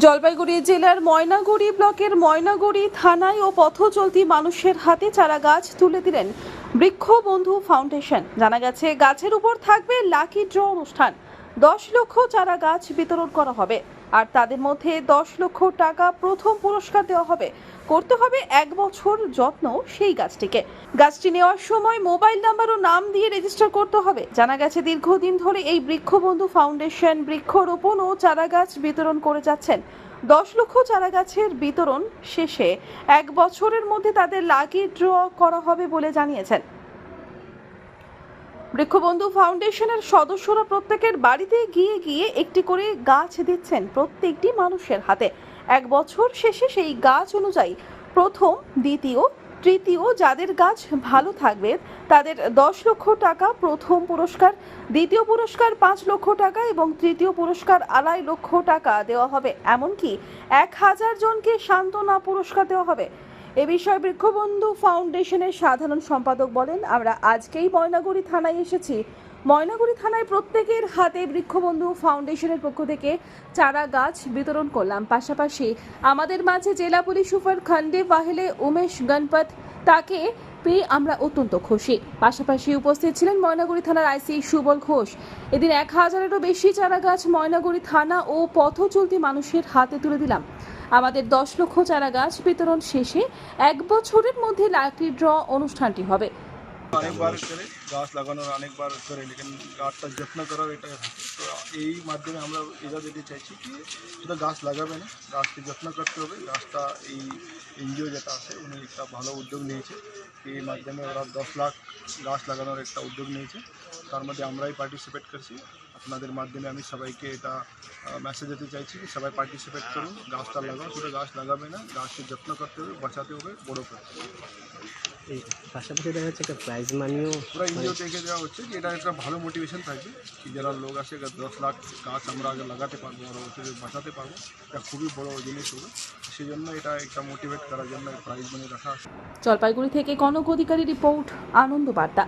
জলপাইগুড়ি জেলার ময়নাগুড়ি ব্লকের ময়নাগুড়ি থানায় ও পথ চলতি মানুষের হাতে চারা গাছ তুলে দিলেন বৃক্ষ বন্ধু ফাউন্ডেশন। জানা গেছে, গাছের উপর থাকবে লাকি ড্র অনুষ্ঠান। দশ লক্ষ চারা গাছ বিতরণ করা হবে। আর তাদের মধ্যে দশ লক্ষ টাকা প্রথম পুরস্কার দেওয়া হবে। করতে হবে এক বছর যত্ন সেই গাছটিকে। গাছটি নেওয়ার সময় মোবাইল নাম্বার ও নাম দিয়ে রেজিস্টার করতে হবে। জানা গেছে, দীর্ঘদিন ধরে এই বৃক্ষবন্ধু ফাউন্ডেশন বৃক্ষরোপণ ও চারা গাছ বিতরণ করে যাচ্ছেন। দশ লক্ষ চারা গাছের বিতরণ শেষে এক বছরের মধ্যে তাদের লাকি ড্র করা হবে বলে জানিয়েছেন। বৃক্ষবন্ধু ফাউন্ডেশনের সদস্যরা প্রত্যেকের বাড়িতে গিয়ে গিয়ে একটি করে গাছ দিচ্ছেন প্রত্যেকটি মানুষের হাতে। এক বছর শেষে সেই গাছ অনুযায়ী প্রথম, দ্বিতীয়, তৃতীয় যাদের গাছ ভালো থাকবে, তাদের দশ লক্ষ টাকা প্রথম পুরস্কার, দ্বিতীয় পুরস্কার পাঁচ লক্ষ টাকা এবং তৃতীয় পুরস্কার আড়াই লক্ষ টাকা দেওয়া হবে। এমনকি এক হাজার জনকে সান্ত্বনা পুরস্কার দেওয়া হবে। এ বিষয়ে বৃক্ষবন্ধু ফাউন্ডেশনের সাধারণ সম্পাদক বলেন, আমরা আজকেই ময়নাগুড়ি থানায় এসেছি। ময়নাগুড়ি থানায় প্রত্যেকের হাতে বৃক্ষবন্ধু ফাউন্ডেশনের পক্ষ থেকে চারা গাছ বিতরণ করলাম। পাশাপাশি আমাদের মাঝে জেলা police super Khandebahale Umesh Ganpat, তাকে পেয়ে আমরা অত্যন্ত খুশি। পাশাপাশি উপস্থিত ছিলেন ময়নাগুড়ি থানার আইসি সুবল ঘোষ। এদিন এক হাজারেরও বেশি চারা গাছ ময়নাগুড়ি থানা ও পথ চলতি মানুষের হাতে তুলে দিলাম। আমাদের দশ লক্ষ চারা গাছ বিতরণ শেষে এক বছরের মধ্যে লাকি ড্র অনুষ্ঠানটি হবে। অনেকবার করে গাছ লাগানোর অনেকবার করে, লেকিন গাছটা যত্ন করার এটা তো এই মাধ্যমে আমরা এটা যেতে চাইছি কি শুধু গাছ লাগাবে না, গাছকে যত্ন করতে হবে, গাছটা এই এনজিও যেটা আছে উনি একটা ভালো উদ্যোগ নিয়েছে। এই মাধ্যমে ওরা দশ লাখ গাছ লাগানোর একটা উদ্যোগ নিয়েছে। তার মধ্যে আমরাই পার্টিসিপেট করছি। আপনাদের মাধ্যমে আমি সবাইকে এটা মেসেজ দিতে চাইছি সবাই পার্টিসিপেট করুন গাছটা লাগাও শুধু গাছ লাগাবে না গাছকে যত্ন করতে হবে বাঁচাতে হবে বড় করতে হবে। এই পাশাপাশি দেখা যাচ্ছে একটা প্রাইজ মানিও পুরো এনজিও থেকে দেওয়া হচ্ছে যে এটা একটা ভালো মোটিভেশন থাকবে কি যারা লোক আসে দশ লাখ গাছ আমরা আগে লাগাতে পারব আর ওকে বাঁচাতে পারব এটা খুবই বড় জিনিস হবে। সেই জন্য এটা একটা মোটিভেট করার জন্য প্রাইজ মানি রাখা জলপাইগুড়ি থেকে কনক অধিকারী রিপোর্ট আনন্দ বার্তা।